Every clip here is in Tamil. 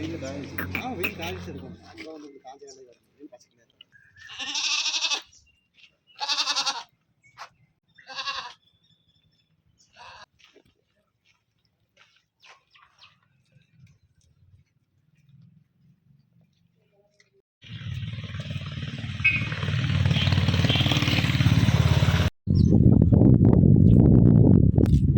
வெயில் காய்ச்சி ஆ வெயில் காய்ச்சி இருக்கும். அங்கே வந்து காஞ்ச வேலை வரும். வெயில் பச்சை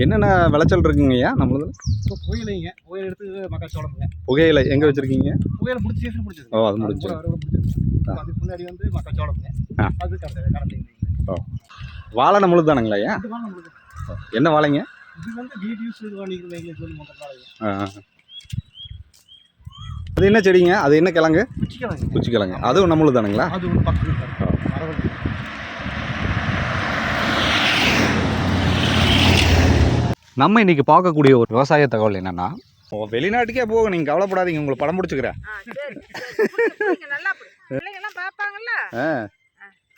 என்னென்ன விளைச்சல் இருக்குங்கய்யா நம்மளது இப்போ புயலைங்க புயல் எடுத்து மக்காச்சோளமுங்க புகையிலை எங்கே வச்சுருக்கீங்க? புயல் முடிச்சு சீசன் முடிச்சது. ஓ, அது முடிச்சு. அதுக்கு முன்னாடி வந்து மக்காச்சோளமுங்க. அது கடந்த கடந்த வாழை நம்மளுது தானுங்களா நம்மளுக்கு என்ன வாழைங்க? இது வந்து வீட்டு யூஸ் சொல்லி ஆ. அது என்ன செடிங்க? அது என்ன கிழங்கு? குச்சிக்கலாங்க குச்சிக்கிழங்கு. அதுவும் நம்மளுது தானுங்களா அது ஒரு பக்கம் நம்ம இன்னைக்கு பார்க்கக்கூடிய ஒரு விவசாய தகவல் என்னன்னா வெளிநாட்டுக்கே போக நீங்கள் கவலைப்படாதீங்க. உங்களை படம் பிடிச்சிக்கிறேன் ஆ, சரி, சரி. புடிங்க, புடிங்க, நல்லா புடி. பிள்ளைங்கெல்லாம் பார்ப்பாங்கல்ல?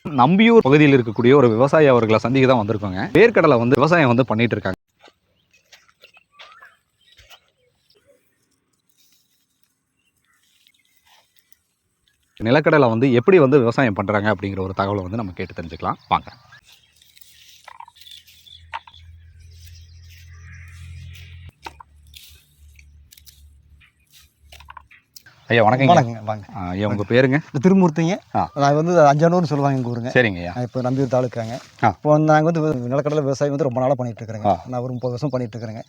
நம்பியூர் பகுதியில் இருக்கக்கூடிய ஒரு விவசாயி அவர்களை சந்திக்க தான் வந்திருக்கோங்க. வேர்க்கடலை வந்து விவசாயம் வந்து பண்ணிட்டு இருக்காங்க. நிலக்கடலை வந்து எப்படி வந்து விவசாயம் பண்ணுறாங்க அப்படிங்கிற ஒரு தகவலை வந்து நம்ம கேட்டு தெரிஞ்சுக்கலாம். வாங்க. ஐயா வணக்கங்க. வணக்கங்க வாங்க. ஐயா உங்கள் பேருங்க? திருமூர்த்திங்க. நான் வந்து அஞ்சானூர்னு சொல்லுவாங்க எங்கள் ஊருங்க. சரிங்க ஐயா. இப்போ நம்பியூர் தாலுக்காங்க. இப்போ நாங்கள் வந்து நிலக்கடலை விவசாயம் வந்து ரொம்ப நாளாக பண்ணிட்டு இருக்கிறேங்க. நான் ஒரு முப்பது வருஷம் பண்ணிட்டு இருக்கிறேங்க.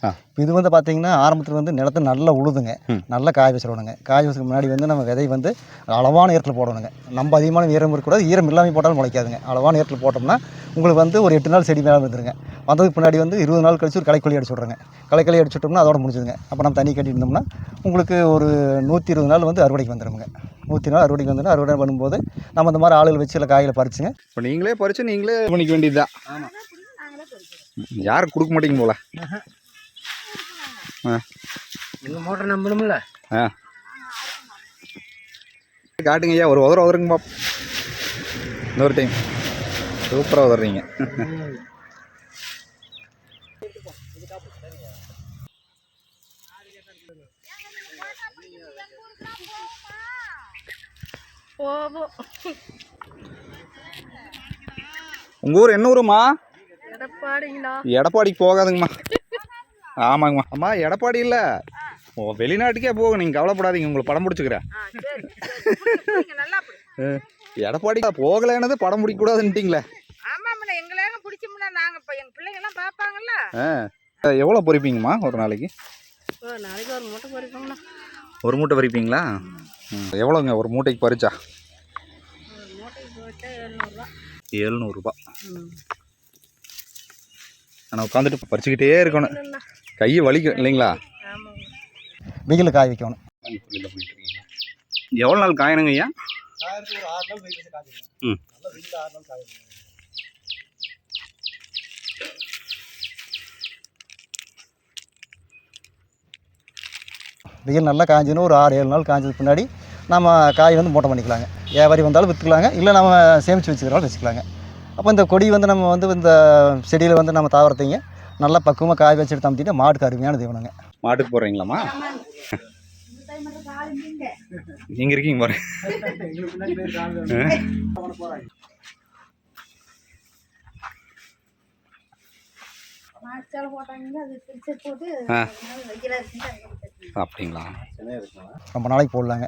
இது வந்து பார்த்தீங்கன்னா ஆரம்பத்தில் வந்து நிலத்தை நல்லா உழுதுங்க. நல்லா காய வச்சிடணுங்க. காய வச்சதுக்கு முன்னாடி வந்து நம்ம விதை வந்து அளவான ஈரத்தில் போடணுங்க. நம்ம அதிகமான ஈரம் இருக்கக்கூடாது. ஈரம் இல்லாமல் போட்டாலும் முளைக்காதுங்க. அளவான ஈரத்தில் போட்டோம்னா உங்களுக்கு வந்து ஒரு எட்டு நாள் செடி மேலே வந்துருங்க. வந்ததுக்கு பின்னாடி வந்து இருபது நாள் கழிச்சு ஒரு களைக்கொல்லி அடிச்சு விட்றேங்க. களைக்கொல்லி அடிச்சு விட்டோம்னா அதோட முடிஞ்சுதுங்க. அப்போ நம்ம தண்ணி கட்டி இருந்தோம்னா உங்களுக்கு ஒரு நூற்றி இருபது நாள் வந்து அறுவடைக்கு வந்துடுங்க நூற்றி நாள் அறுவடைக்கு வந்துடும் அறுவடை பண்ணும்போது நம்ம இந்த மாதிரி ஆளுகள் வச்சு இல்லை காய்களை பறிச்சுங்க. இப்போ நீங்களே பறிச்சு நீங்களே பண்ணிக்க வேண்டியதுதான். நாங்களே பறிக்கிறோம். யாரும் கொடுக்க மாட்டீங்க போல. எங்கள் மோட்டர் நம்பணும்ல? காட்டுங்க ஐயா. ஒரு உதற உதருங்க பாப். இன்னொரு டைம் சூப்பராக உதறீங்க. போவோம். உங்கள் ஊர் என்ன ஊருமா எடப்பாடிங்களா? எடப்பாடிக்கு போகாதுங்கம்மா. ஆமாங்கம்மா. அம்மா எடப்பாடி இல்லை. ஓ வெளிநாட்டுக்கே போக நீங்கள் கவலைப்படாதீங்க. உங்களை படம் பிடிச்சிக்கிறேன். எடப்பாடி போகலைன்னது படம் பிடிக்கக்கூடாதுன்ட்டிங்களே. எவ்வளோ பொறிப்பீங்கம்மா ஒரு நாளைக்கு? ஒரு மூட்டை பறிப்போம்னா ஒரு மூட்டை பறிப்பீங்களா? எவ்வளோங்க ஒரு மூட்டைக்கு பறிச்சா எழுநூறுபா. ஆனால் உட்காந்துட்டு பறிச்சுக்கிட்டே இருக்கணும். கையை வலிக்கும் இல்லைங்களா? வெயிலில் காய வைக்கணும். எவ்வளோ நாள் காயணுங்க ஐயா? ஒரு ஆறு நாள் வெயில் காய்ச்சிடும் ம். வெயில் நல்லா காய்ஞ்சுன்னு ஒரு ஆறு ஏழு நாள் காய்ஞ்சதுக்கு பின்னாடி நம்ம காய் வந்து மூட்டை பண்ணிக்கலாங்க. வியாபாரி வந்தாலும் விற்றுக்கலாங்க இல்லை நம்ம சேமித்து வச்சுக்கிறாலும் வச்சுக்கலாங்க. அப்போ இந்த கொடி வந்து நம்ம வந்து இந்த செடியில் வந்து நம்ம தாவரத்தைங்க நல்லா பக்குவமாக காய வச்சு எடுத்து அமுத்திட்டு மாட்டுக்கு அருமையான தீவனங்க மாட்டுக்கு போடுறீங்களாம்மா? நீங்க இருக்கீங்க பாரு. மாச்சால போட்டாங்கன்னா அது பிரிச்சு போட்டு ஆ. வைக்கிறாரு. அப்படிங்களா? ரொம்ப நாளைக்கு போடலாங்க.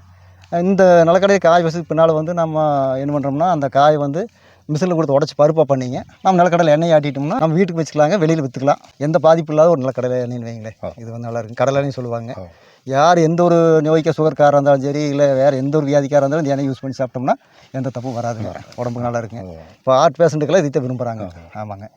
இந்த நிலக்கடையை காய் வச்சதுக்கு பின்னால் வந்து நம்ம என்ன பண்ணுறோம்னா அந்த காய் வந்து மிஷினில் கொடுத்து உடச்சி பருப்பாக பண்ணிங்க. நம்ம நிலக்கடலை எண்ணெய் ஆட்டிட்டோம்னா நம்ம வீட்டுக்கு வச்சுக்கலாங்க வெளியில் விற்றுக்கலாம் எந்த பாதிப்பு இல்லாத ஒரு நிலக்கடலை எண்ணெய்னு வைங்களேன். இது வந்து நல்லா இருக்கும். கடலைன்னு சொல்லுவாங்க. யார் எந்த ஒரு நோய்க்கு சுகர்காராக இருந்தாலும் சரி இல்லை வேறு எந்த ஒரு வியாதிக்காராக இருந்தாலும் இந்த எண்ணெய் யூஸ் பண்ணி சாப்பிட்டோம்னா எந்த தப்பும் வராதுங்க. உடம்புக்கு நல்லா இருக்குங்க. இப்போ ஹார்ட் பேஷண்ட்டுக்கெல்லாம் இதை விரும்புகிறாங்க ஆமாங்க.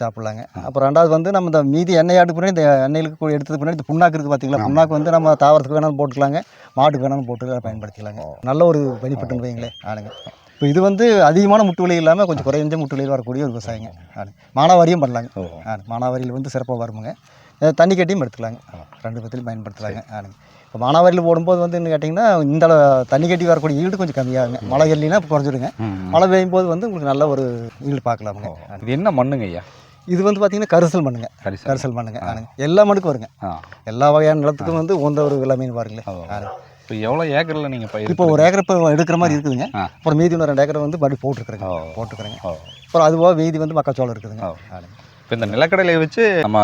சாப்பிட்லாங்க. அப்புறம் ரெண்டாவது வந்து நம்ம இந்த மீதி எண்ணெய் ஆட்டு பின்னாடி இந்த எண்ணெயிலுக்கு எடுத்ததுக்கு பின்னாடி இந்த புண்ணாக்கு இருக்குது பார்த்தீங்களா? புண்ணாக்கு வந்து நம்ம தாவரத்துக்கு வேணாலும் போட்டுக்கலாங்க. மாட்டுக்கு வேணாலும் போட்டு பயன்படுத்திக்கலாங்க. நல்ல ஒரு பெனிஃபிட்னு வைங்களேன் ஆளுங்க. இப்போ இது வந்து அதிகமான முட்டு விலை இல்லாமல் கொஞ்சம் குறைஞ்ச முட்டு விலையில் வரக்கூடிய ஒரு விவசாயங்க ஆடு மானாவாரியும் பண்ணலாங்க ஆடு மானாவாரியில் வந்து சிறப்பாக வருமுங்க. தண்ணி கட்டியும் எடுத்துக்கலாங்க. ரெண்டு விதத்துலையும் பயன்படுத்தலாங்க ஆடுங்க இப்போ மானாவாரியில் போடும்போது வந்து என்ன கேட்டிங்கன்னா இந்த தண்ணி கட்டி வரக்கூடிய ஈல்டு கொஞ்சம் கம்மியாகுங்க. மழை இல்லைன்னா குறைஞ்சிடுங்க. மழை பெய்யும் போது வந்து உங்களுக்கு நல்ல ஒரு ஈல்டு பார்க்கலாமுங்க. இது என்ன மண்ணுங்க ஐயா? இது வந்து பார்த்தீங்கன்னா கரிசல் மண்ணுங்க. கரிசல். மண்ணுங்க. எல்லா மண்ணுக்கும் வருங்க. எல்லா வகையான நிலத்துக்கும் வந்து உந்த ஒரு விலை மீன் பாருங்களேன் இப்போ எவ்வளோ ஏக்கரில் நீங்கள் பயிர் இப்போ ஒரு ஏக்கர் இப்போ எடுக்கிற மாதிரி இருக்குதுங்க. அப்புறம் மீதி இன்னும் ரெண்டு ஏக்கர் வந்து மறுபடி போட்டுருக்குறேங்க. போட்டுருக்குறேங்க. அப்புறம் அதுபோக மீதி வந்து மக்காச்சோளம் இருக்குதுங்க. இப்போ இந்த நிலக்கடலையை வச்சு நம்ம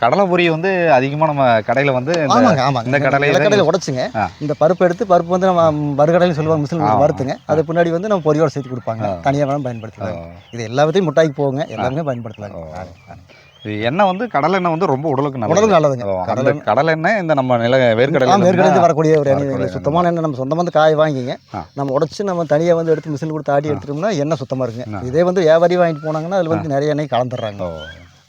கடலை பொரி வந்து அதிகமாக நம்ம கடையில் வந்து ஆமாங்க ஆமாங்க. இந்த கடலையை தான் கடையில் உடச்சுங்க. இந்த பருப்பு எடுத்து பருப்பு வந்து நம்ம வறுகடையில் சொல்லுவாங்க ஆமா. வறுத்துங்க. அது பின்னாடி வந்து நம்ம பொரியோட சேர்த்து கொடுப்பாங்க. தனியாக வேணாலும் பயன்படுத்தலாம். இது எல்லாத்தையும் முட்டாய்க்கு போகுங்க. எல்லாமே ஆ. இது எண்ணெய் வந்து கடலை எண்ணெய் வந்து ரொம்ப உடலுக்கு நல்லது. உடலுக்கு நல்லதுங்க. கடலை கடலை எண்ணெய் இந்த நம்ம நில வேர்க்கடலை மேற்கடந்து வரக்கூடிய ஒரு எண்ணெய். சுத்தமான எண்ணெய். நம்ம சொந்தமாக வந்து காய வாங்கிங்க. நம்ம உடச்சி நம்ம தனியாக வந்து எடுத்து மிஷின் கொடுத்து ஆட்டி எடுத்துட்டோம்னா எண்ணெய் சுத்தமாக. இருக்குங்க. இதே வந்து வியாபாரி வாங்கிட்டு போனாங்கன்னா அதில் வந்து நிறைய எண்ணெய் கலந்துடுறாங்க.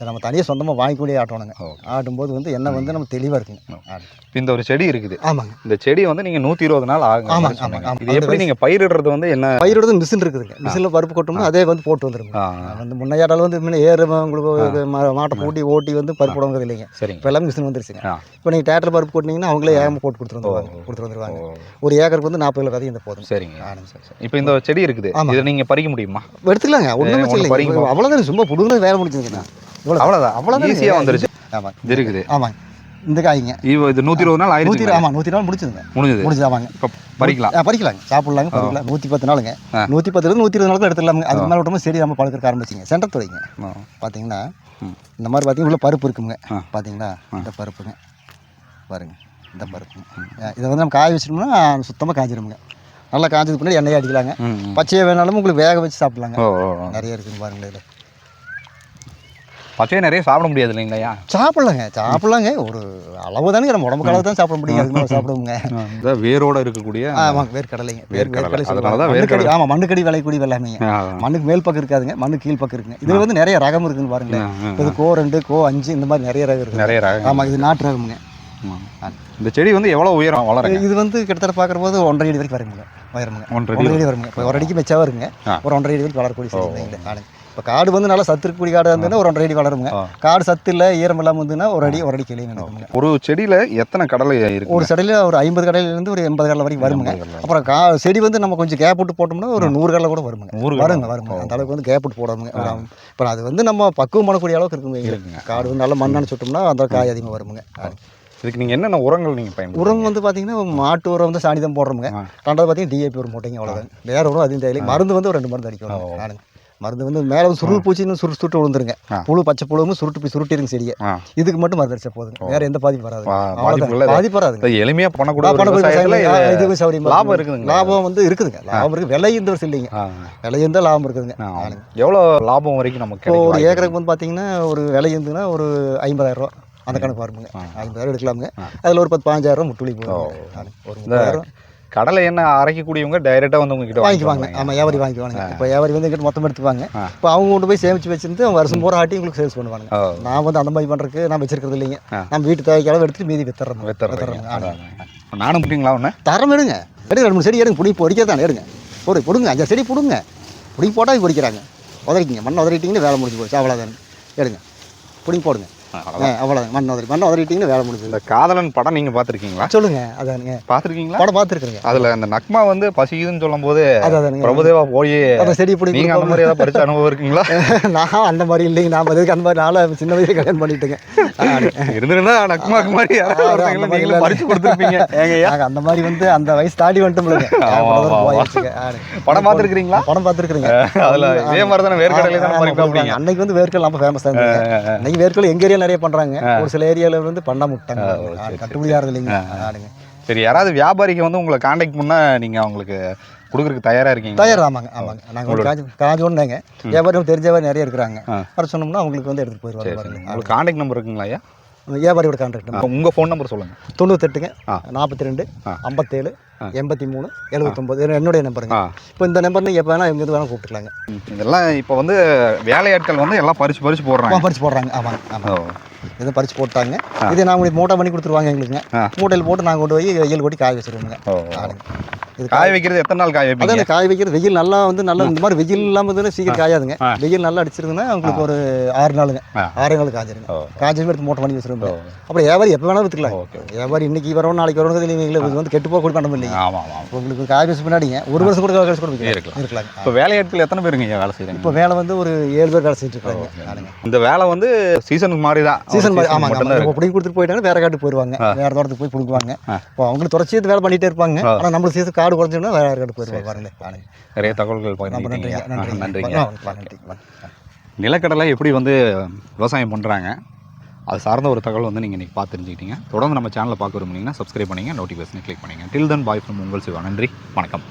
இதை நம்ம தனியாக சொந்தமாக வாங்கிக்கூடிய ஆட்டணுங்க. ஆட்டும்போது வந்து எண்ணெய் வந்து நம்ம தெளிவாக இருக்குங்க. இந்த ஒரு செடி இருக்குது. ஆமாங்க. இந்த செடி வந்து நீங்க நூத்தி இருபது நாள் ஆகும் ஆமாங்க, ஆமாங்க. இது எப்படி நீங்க பயிரிடுறது வந்து என்ன? பயிரோட மிஷின் இருக்குதுங்க. மிஷினில் பருப்பு கொட்டோம்னா அதே வந்து போட்டு வந்துருங்க. வந்து முன்னையாட்டால் வந்து முன்ன ஏறு உங்களுக்கு மாட்டை பூட்டி ஓட்டி வந்து பருப்பு போடுவாங்க இல்லைங்க. சரிங்க. இப்போ எல்லாமே மிஷின் வந்துருச்சுங்க. இப்போ நீங்கள் டேட்டர் பருப்பு கொட்டினீங்கன்னா அவங்களே ஏகமாக போட்டு கொடுத்துட்டு வந்துருவாங்க கொடுத்துட்டு வந்துருவாங்க. ஒரு ஏக்கருக்கு வந்து நாற்பது கிலோ இந்த போதும் சரிங்க. Sir sir. இப்போ இந்த செடி இருக்குது. இதை நீங்க பறிக்க முடியுமா? எடுத்துக்கலாங்க. ஒன்றுமே. அவ்வளோதான் சும்மா புடுங்க வேலை முடிச்சுதுங்கண்ணா இவ்வளோ அவ்வளவுதான். அவ்வளோதான் ஈஸியா வந்துருச்சு. இது இருக்குது. ஆமாங்க. இந்த காய்ங்க. இது நூத்தி இருபது நாள் நூற்றி ஆயிடுச்சு ஆமாம் நூற்றி நாள் முடிச்சுதுங்க. முடிஞ்சது. முடிஞ்சது ஆமாங்க. இப்போ பறிக்கலாம். பறிக்கலாங்க. சாப்பிடலாங்க பறிக்கலாம். நூற்றி பத்து நாளுங்க. நூற்றி பத்துலேருந்து நூற்றி இருபது நாளுக்கு எடுத்துடலாமுங்க. அதுக்கு மேலே விட்டோம்னா செடி நம்ம பழுக்கிறக்க ஆரம்பிச்சிங்க சென்டர் துறைங்க. பார்த்தீங்கன்னா. இந்த மாதிரி பார்த்தீங்கன்னா உள்ள பருப்பு இருக்குங்க. பார்த்தீங்களா இந்த பருப்புங்க. பாருங்க. இந்த பருப்புங்க. ஆ, இதை வந்து நம்ம காய வச்சிட்டோம்னா சுத்தமாக காய்ச்சிருமுங்க நல்லா காய்ச்சதுக்கு பின்னாடி எண்ணெயை அடிக்கலாங்க. பச்சையை வேணாலும் உங்களுக்கு வேக வச்சு சாப்பிடலாங்க. நிறைய இருக்குங்க பாருங்களேன் பச்சையை நிறைய சாப்பிட முடியாது இல்லைங்களையா சாப்பிடலாங்க சாப்பிடலாங்க. ஒரு அளவு தானே நம்ம உடம்புக்கு அளவு தான் சாப்பிட முடியும். சாப்பிடுவோங்க. வேரோட இருக்கக்கூடிய ஆமாங்க வேர்க்கடலைங்க. வேர்க்கடலை. அதனால தான் மண்ணுக்கடி வேர்க்கடலை. ஆமாம் மண்ணுக்கடி விளையக்கூடிய வெள்ளாமைங்க. மண்ணுக்கு மேல் பக்கம் இருக்காதுங்க மண்ணு கீழ் பக்கம் இருக்குங்க. இதில் வந்து நிறைய ரகம் இருக்குன்னு பாருங்களேன். இது கோ ரெண்டு கோ அஞ்சு இந்த மாதிரி நிறைய ரகம் இருக்குது. நிறைய ரகம். ஆமாம் இது நாட்டு ரகமுங்க. இந்த செடி வந்து எவ்வளவு உயரம் வளருங்க? இது வந்து கிட்டத்தட்ட பார்க்குற போது ஒன்றரை அடி வரைக்கும் வருங்க உயரமுங்க. ஒன்றரை அடி வருங்க. ஒரு அடிக்கு மெச்சாக வருங்க. ஒரு ஒன்றரை அடி வரைக்கும் வளரக்கூடிய செடி இந்த இப்போ காடு வந்து நல்லா சத்து இருக்கக்கூடிய காடு இருந்ததுன்னா ஒரு ஒன்றரை அடி வளருங்க. காடு சத்து இல்லை ஈரம் இல்லாமல் இருந்ததுன்னா ஒரு அடி ஒரு அடி கிளியும் நடக்குங்க ஒரு செடியில எத்தனை கடலை இருக்கு ஒரு செடியில் ஒரு ஐம்பது கடையிலேருந்து ஒரு எண்பது கடலை வரைக்கும் வருங்க. அப்புறம் கா செடி வந்து நம்ம கொஞ்சம் கேப் விட்டு போட்டோம்னா ஒரு நூறு கடலை கூட வருங்க. நூறு வருங்க வருங்க. அந்த அளவுக்கு வந்து கேப் விட்டு அம்- அப்புறம் அது வந்து நம்ம பக்குவம் பண்ணக்கூடிய அளவுக்கு இருக்குங்க. காடு வந்து நல்லா மண்ணான்னு சுட்டோம்னா அந்த காய் அதிகமாக வருங்க. இதுக்கு நீங்க என்னென்ன உரங்கள் நீங்க பயன்படுத்துறீங்க? உரம் வந்து பார்த்தீங்கன்னா மாட்டு உரம் வந்து சாணி தான் போடுறோமுங்க. ரெண்டாவது பார்த்தீங்கன்னா டிஏபி உரம் போட்டிங்க அவ்வளோதான் வேற உரம் அதிகம் தேவையில்லை. மருந்து வந்து ஒரு ரெண்டு மருந்து அடிக்கணும் மருந்து வந்து மேலே சுருள் பூச்சின்னு சுருட்டு சுருட்டு விழுந்துருங்க. புழு பச்சை புழுவும் சுருட்டு சுருட்டிருங்க செடியை. ஆ. இதுக்கு மட்டும் மருந்து அடிச்சா போதுங்க. வேற எந்த பாதிப்பும் வராது பாதிப்பு. பாதிப்பு இது எளிமையா ஆ, இது சௌகரியமா லாபம் இருக்குங்க. இருக்குதுங்களா? லாபம் வந்து இருக்குதுங்க. லாபம் இருக்கு. விலை இந்த வருஷம் இல்லைங்க விலை இருந்தால் லாபம் இருக்குதுங்க. எவ்வளவு லாபம் வரைக்கும் நமக்கு ஒரு ஏக்கருக்கு வந்து பார்த்தீங்கன்னா ஒரு விலை இருந்ததுன்னா ஒரு ஐம்பதாயிரம் ரூபா. அந்த கணக்கு பாருங்க. ஐம்பதாயிரம் எடுக்கலாமுங்க. அதில் ஒரு பத்து பதினஞ்சாயிரம் ரூபா முட்டுலி போகும் ஒரு முப்பதாயிரம் கடலை எண்ணெய் அரைக்கக்கூடியவங்க டைரக்டா வந்து உங்ககிட்ட வாங்கிக்குவாங்க. ஆமாம் வியாபாரி வாங்கிக்குவாங்க. இப்போ வியாபாரி வந்து எங்கிட்ட மொத்தம் எடுத்துக்குவாங்க ஆ. இப்போ அவங்க கொண்டு போய் சேமிச்சு வச்சிருந்து அவங்க வருஷம் பூரா ஆட்டி உங்களுக்கு சேல்ஸ் பண்ணுவாங்க. நான் வந்து அந்த மாதிரி பண்ணுறதுக்கு நான் வச்சிருக்கிறது இல்லைங்க. நம்ம வீட்டு தேவைக்கு அளவு எடுத்துட்டு மீதி வித்துறோம் வித்துறீங்க. அதான். இப்ப நானும் முடியுங்களா ஒண்ணு தரம் எடுங்க. எடுங்க ரெண்டு மூணு செடி எடுங்க. பிடி பொடிக்க தானே எடுங்க. ஒரு பிடுங்க அஞ்சாறு செடி பிடுங்க. பிடி போட்டால் பொடிக்கிறாங்க உதறிக்கிங்க. மண் உதறிட்டிங்கன்னா வேலை முடிஞ்சு போச்சு. அவ்வளோதானே எடுங்க. பிடிங்க போடுங்க. ஆ அவ்வளோதான் மண் உதறி மண் உதறிட்டிங்கன்னா வேலை முடிஞ்சு இந்த காதலன் படம் நீங்க பாத்திருக்கீங்களா சொல்லுங்க அதானுங்க பாத்திருக்கீங்களா படம் பார்த்துருக்குறீங்க. அதுல அந்த நக்மா வந்து பசிக்குதுன்னு சொல்லும் போது அதானுங்க பிரபுதேவா போய் அந்த செடி பிடி நீங்க அந்த மாதிரி ஏதாவது அனுபவம் இருக்குங்களா நான் அந்த மாதிரி இல்லைங்க. நான் அந்த மாதிரி சின்ன வயசுல கல்யாணம் பண்ணிட்டேங்க. இருந்திருந்தா நக்மாக்கு மாதிரி. படிச்சு கொடுத்துருப்பீங்க. நாங்கள் அந்த மாதிரி வந்து அந்த வயசு தாண்டி வந்துட்டோம்லங்க. படம் பார்த்திருக்கிறீங்களா? படம் பார்த்துருக்குறீங்க. அதுல இதே மாதிரி தானே வேர்க்கடலை தானே அன்னைக்கு வந்து வேர்க்கல் நம்ம ஃபேமஸ் தான். இன்னைக்கு வேர்க்கல் எங்க ஏரியா நிறைய பண்றாங்க. ஒரு சில ஏரியால வந்து பண்ண முட்டாங்க கட்டுப்படி ஆறது இல்லைங்க. ஆளுங்க சரி யாராவது வியாபாரிக்கு வந்து உங்களை காண்டாக்ட் பண்ணா நீங்க அவங்களுக்கு கொடுக்கறதுக்கு தயாரா இருக்கீங்க தயார் ஆமாங்க ஆமாங்க. நாங்கள் காஞ்சி காஞ்சி ஒன்றுங்க வியாபாரி தெரிஞ்சவர் நிறைய இருக்கிறாங்க. வர சொன்னோம்னா அவங்களுக்கு வந்து எடுத்துட்டு போயிடுவாங்க பாருங்க. உங்களுக்கு காண்டாக்ட் நம்பர் இருக்குங்களா ஐயா? வியாபாரியோட கான்ட்ராக்ட் உங்க ஃபோன் நம்பர் சொல்லுங்க. தொண்ணூத்தெட்டுங்க. நாற்பத்தி ரெண்டு. ஐம்பத்தேழு எண்பத்தி மூணு எழுபத்தொம்பது என்னுடைய நம்பருங்க. இப்போ இந்த நம்பர் எப்போ வேணால் எங்கே வேணால் கூப்பிட்டுக்கலாங்க. ம், இதெல்லாம் இப்போ வந்து வேலையாட்கள் வந்து எல்லாம் பறிச்சு பறிச்சு போடுறாங்க. பறிச்சு போடுறாங்க. ஆமாங்க ஆமாம். இதை பறிச்சு போட்டாங்க. இதை நான் உங்களுக்கு மூட்டை பண்ணி கொடுத்துருவாங்க எங்களுக்குங்க. மூட்டையில் போட்டு நாங்கள் கொண்டு போய் வெயில் கொட்டி காய வச்சிருவோங்க ஆளுங்க. இது காய வைக்கிறது எத்தனை நாள் காய வைப்பீங்க? அதான் காய வைக்கிறது வெயில் நல்லா வந்து நல்லா இந்த மாதிரி வெயில் இல்லாமல் இருந்ததுன்னா சீக்கிரம் காயாதுங்க. வெயில் நல்லா அடிச்சிருந்ததுன்னா உங்களுக்கு ஒரு ஆறு நாளுங்க. ஆறு நாள் காய்ச்சிருங்க ஓ. காய்ச்சல் எடுத்து மூட்டை பண்ணி வச்சிருங்க. அப்புறம் வியாபாரி எப்போ வேணாலும் விற்றுக்கலாம் வியாபாரி இன்னைக்கு வரணும் நாளைக்கு வரணும் நீங்கள் இது வந்து கெட்டு போக கூட பண்ண இல்லைங்க. உங்களுக்கு காய வச்சு பின்னாடிங்க. ஒரு வருஷம் கூட கழிச்சு கூட இருக்கலாம். இருக்கலாம். இப்போ வேலையாட்கள் எத்தனை பேருங்க வேலை செய்கிறீங்க இப்போ வேலை வந்து ஒரு ஏழு பேர் வேலை செஞ்சுட்டு இருக்காங்க. இந்த வேலை வந்து சீசனுக்கு மாதிரி தான் சீசன் மாதிரி ஆமாங்க இப்போ பிடிங்கி கொடுத்துட்டு போயிட்டாங்கன்னா வேற காட்டுக்கு போயிடுவாங்க. வேற தோட்டத்துக்கு போய் பிடிக்குவாங்க. ஆ. இப்போ அவங்களுக்கு தொடர்ச்சி வேலை பண்ணிட்டே இருப்பாங்க. ஆனால் நம்மளுக்கு சீசன் காடு குறைஞ்சோம்னா வேற பாருங்களேன் ஆளுங்க நிறைய தகவல்கள் பகிர்ந்துக்கிட்டீங்க. நன்றிங்க. நன்றிங்க. நிலக்கடலை எப்படி வந்து விவசாயம் பண்ணுறாங்க அது சார்ந்த ஒரு தகவல் வந்து நீங்கள் இன்றைக்கி பார்த்து தெரிஞ்சுக்கிட்டீங்க தொடர்ந்து நம்ம சேனலை பார்க்க விரும்புனீங்கன்னா சப்ஸ்கிரைப் பண்ணிங்க நோட்டிஃபிகேஷனை கிளிக் பண்ணிங்க. டில் தன் பாய் ஃப்ரம் உங்கள் சிவா. நன்றி. வணக்கம்.